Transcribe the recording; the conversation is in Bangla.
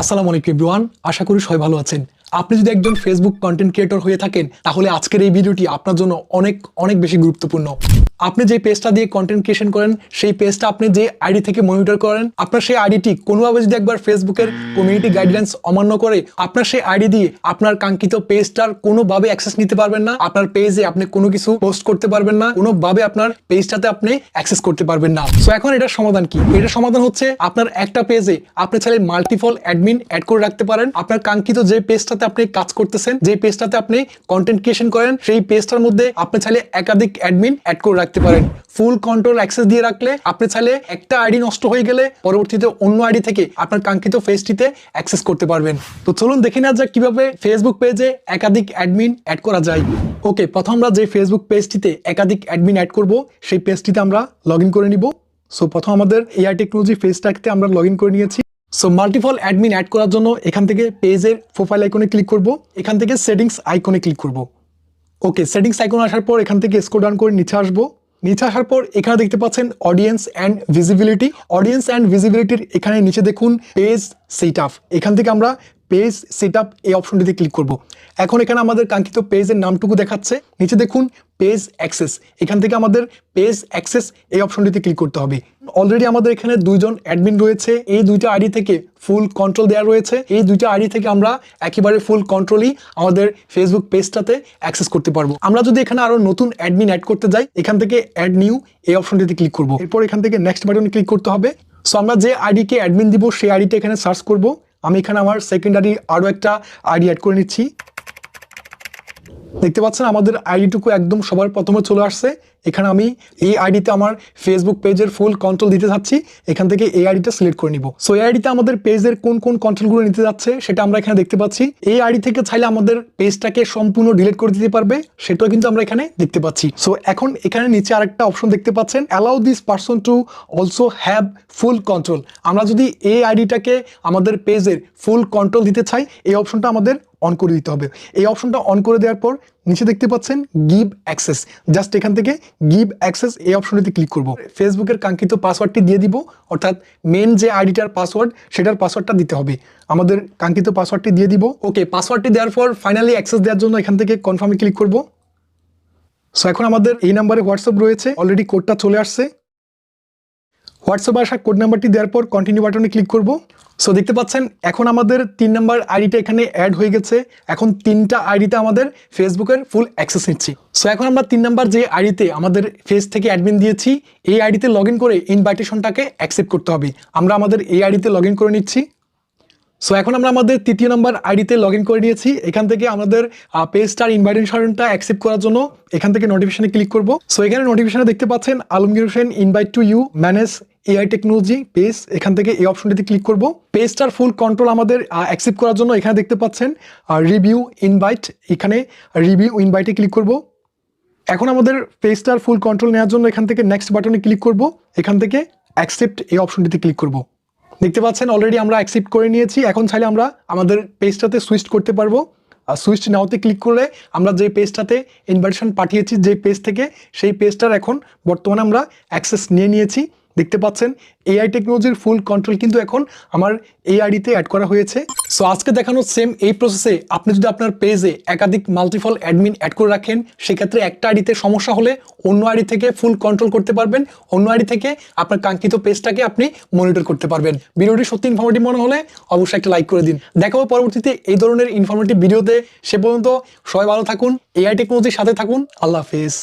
আসসালামু আলাইকুম এভরিওয়ান আশা করি সবাই ভালো আছেন। আপনি যদি একজন ফেসবুক কন্টেন্ট ক্রিয়েটর হয়ে থাকেন, তাহলে আজকের এই ভিডিওটি আপনার জন্য অনেক অনেক বেশি গুরুত্বপূর্ণ। আপনি যে পেজটা দিয়ে কন্টেন্ট ক্রিয়েশন করেন, সেই পেজটা আপনি যে আইডি থেকে মনিটর করেন, আপনার সেই আইডিটি কোনোভাবে যদি একবার ফেসবুকের কমিউনিটি গাইডলাইন্স অমান্য করে, আপনার সেই আইডি দিয়ে আপনার কাঙ্ক্ষিত পেজটার কোনোভাবে অ্যাক্সেস নিতে পারবেন না, আপনার পেজে আপনি কোনো কিছু পোস্ট করতে পারবেন না, কোনোভাবে আপনার পেজটাতে আপনি অ্যাক্সেস করতে পারবেন না। সো এখন এটার সমাধান কি? এটার সমাধান হচ্ছে, আপনার একটা পেজে আপনি চাইলে মাল্টিপল অ্যাডমিন অ্যাড করে রাখতে পারেন, আপনার কাঙ্ক্ষিত যে পেজটাতে আপনি কাজ করতেছেন যে পেজটাতে আপনি কন্টেন্ট ক্রিয়েশন করেন, সেই পেজটার মধ্যে আপনি চাইলে একাধিক অ্যাডমিন অ্যাড করে রাখতে পারেন। ফুল কন্ট্রোল অ্যাক্সেস দিয়ে রাখলে আপনি চাইলে একটা আইডি নষ্ট হয়ে গেলে পরবর্তীতে অন্য আইডি থেকে আপনার কাঙ্ক্ষিত পেজটিতে অ্যাক্সেস করতে পারবেন। তো চলুন দেখে নেওয়া যাক কীভাবে ফেসবুক পেজে একাধিক অ্যাডমিন অ্যাড করা যায়। ওকে প্রথম আমরা যে ফেসবুক পেজটিতে একাধিক অ্যাডমিন অ্যাড করব, সেই পেজটিতে আমরা লগ করে নিব। সো প্রথম আমাদের এআই টেকনোলজি পেজটাকে আমরা লগ করে নিয়েছি। সো মাল্টিফল অ্যাডমিন অ্যাড করার জন্য এখান থেকে পেজের প্রোফাইল আইকনে ক্লিক করব। এখান থেকে সেটিংস আইকনে ক্লিক করব। ওকে সেটিংস আইকন আসার পর এখান থেকে স্কোর ডাউন করে নিচে আসব। নিচে আসার পর এখানে দেখতে পাচ্ছেন audience and visibility audience and ভিজিবিলিটির এখানে নিচে দেখুন পেজ সেট আপ এখান থেকে আমরা পেজ সেট আপ এই অপশনটিতে ক্লিক করব। এখন এখানে আমাদের কাঙ্ক্ষিত পেজের নামটুকু দেখাচ্ছে। নিচে দেখুন পেজ অ্যাক্সেস এখান থেকে আমাদের পেজ অ্যাক্সেস এই অপশনটিতে ক্লিক করতে হবে। অলরেডি আমাদের এখানে দুইজন অ্যাডমিন রয়েছে। এই দুইটা আইডি থেকে ফুল কন্ট্রোল দেওয়া রয়েছে। এই দুইটা আইডি থেকে আমরা একেবারে ফুল কন্ট্রোলই আমাদের ফেসবুক পেজটাতে অ্যাক্সেস করতে পারব। আমরা যদি এখানে আরও নতুন অ্যাডমিন অ্যাড করতে যাই, এখান থেকে অ্যাড নিউ এই অপশনটিতে ক্লিক করব। এরপর এখান থেকে নেক্সট বাটনে ক্লিক করতে হবে। সো আমরা যে আইডিকে অ্যাডমিন দিব, সেই আইডিটা এখানে সার্চ করব। আমি এখানে আমার সেকেন্ডারি আরও একটা আইডি অ্যাড করে নিচ্ছি। দেখতে পাচ্ছেন আমাদের আইডিটুকু একদম সবার প্রথমে চলে আসছে। এখানে আমি এই আইডিতে আমার ফেসবুক পেজের ফুল কন্ট্রোল দিতে যাচ্ছি। এখান থেকে এই আইডিটা সিলেক্ট করে নিব। সো এই আইডিতে আমাদের পেজের কোন কোন কন্ট্রোলগুলো নিতে যাচ্ছে সেটা আমরা এখানে দেখতে পাচ্ছি। এই আইডি থেকে চাইলে আমাদের পেজটাকে সম্পূর্ণ ডিলিট করে দিতে পারবে, সেটাও কিন্তু আমরা এখানে দেখতে পাচ্ছি। সো এখন এখানে নিচে আরেকটা অপশন দেখতে পাচ্ছেন। Allow this person to also have full control আমরা যদি এই আইডিটাকে আমাদের পেজের ফুল কন্ট্রোল দিতে চাই, এই অপশনটা আমাদের অন করে দিতে হবে। এই অপশনটা অন করে দেওয়ার পর নিচে দেখতে পাচ্ছেন গিভ অ্যাক্সেস জাস্ট এখান থেকে গিভ অ্যাক্সেস এই অপশনটিতে ক্লিক করব। ফেসবুকের কাঙ্ক্ষিত পাসওয়ার্ডটি দিয়ে দিব, অর্থাৎ মেন যে আইডিটার পাসওয়ার্ড সেটার পাসওয়ার্ডটা দিতে হবে। আমাদের কাঙ্ক্ষিত পাসওয়ার্ডটি দিয়ে দিব। ওকে পাসওয়ার্ডটি দেওয়ার পর ফাইনালি অ্যাক্সেস দেওয়ার জন্য এখান থেকে কনফার্মে ক্লিক করব। সো এখন আমাদের এই নাম্বারে হোয়াটসঅ্যাপ রয়েছে। অলরেডি কোডটা চলে আসছে। হোয়াটসঅ্যাপে আসা কোড নাম্বারটি দেওয়ার পর কন্টিনিউ বাটনে ক্লিক করব। সো দেখতে পাচ্ছেন, এখন আমাদের তিন নাম্বার আইডিটা এখানে অ্যাড হয়ে গেছে। এখন তিনটা আইডিতে আমাদের ফেসবুকের ফুল অ্যাক্সেস নিচ্ছি। সো এখন আমরা তিন নাম্বার যে আইডিতে আমাদের ফেস থেকে অ্যাডমিন দিয়েছি, এই আইডিতে লগ করে ইনভাইটেশনটাকে অ্যাকসেপ্ট করতে হবে। আমরা আমাদের এই আইডিতে লগ করে নিচ্ছি। সো এখন আমরা আমাদের তৃতীয় নাম্বার আইডিতে লগ ইন করে নিয়েছি। এখান থেকে আমাদের পেজটার ইনভাইটেশনটা অ্যাকসেপ্ট করার জন্য এখান থেকে নোটিফিকেশনে ক্লিক করব। সো এখানে নোটিফিকেশনে দেখতে পাচ্ছেন Alamgir Hossain invite to you manage AI technology page এখান থেকে এই অপশনটিতে ক্লিক করব। পেজটার ফুল কন্ট্রোল আমাদের অ্যাকসেপ্ট করার জন্য এখানে দেখতে পাচ্ছেন রিভিউ ইনভাইট এখানে রিভিউ ইনভাইটে ক্লিক করব। এখন আমাদের পেজটার ফুল কন্ট্রোল নেওয়ার জন্য এখান থেকে নেক্সট বাটনে ক্লিক করব। এখান থেকে অ্যাকসেপ্ট এই অপশনটিতে ক্লিক করব। দেখতে পাচ্ছেন অলরেডি আমরা অ্যাকসেপ্ট করে নিয়েছি। এখন চাইলে আমরা আমাদের পেজটাতে সুইচ করতে পারব। আর সুইচ নাওতে ক্লিক করলে আমরা যে পেজটাতে ইনভাইটেশন পাঠিয়েছি, যে পেজ থেকে, সেই পেজটার এখন বর্তমানে আমরা অ্যাক্সেস নিয়ে নিয়েছি। দেখতে পাচ্ছেন এআই টেকনোলজির ফুল কন্ট্রোল কিন্তু এখন আমার এই আইডিতে অ্যাড করা হয়েছে। সো আজকে দেখানো সেম এই প্রসেসে আপনি যদি আপনার পেজে একাধিক মাল্টিফল অ্যাডমিন অ্যাড করে রাখেন, সেক্ষেত্রে একটা আইডিতে সমস্যা হলে অন্য আইডি থেকে ফুল কন্ট্রোল করতে পারবেন। অন্য আইডি থেকে আপনার কাঙ্ক্ষিত পেজটাকে আপনি মনিটর করতে পারবেন। ভিডিওটি সত্যি ইনফরমেটিভ মনে হলে অবশ্যই একটা লাইক করে দিন। দেখাবো পরবর্তীতে এই ধরনের ইনফরমেটিভ ভিডিওতে সে পর্যন্ত সবাই ভালো থাকুন এআই টেকনোলজির সাথে থাকুন। আল্লাহ হাফেজ।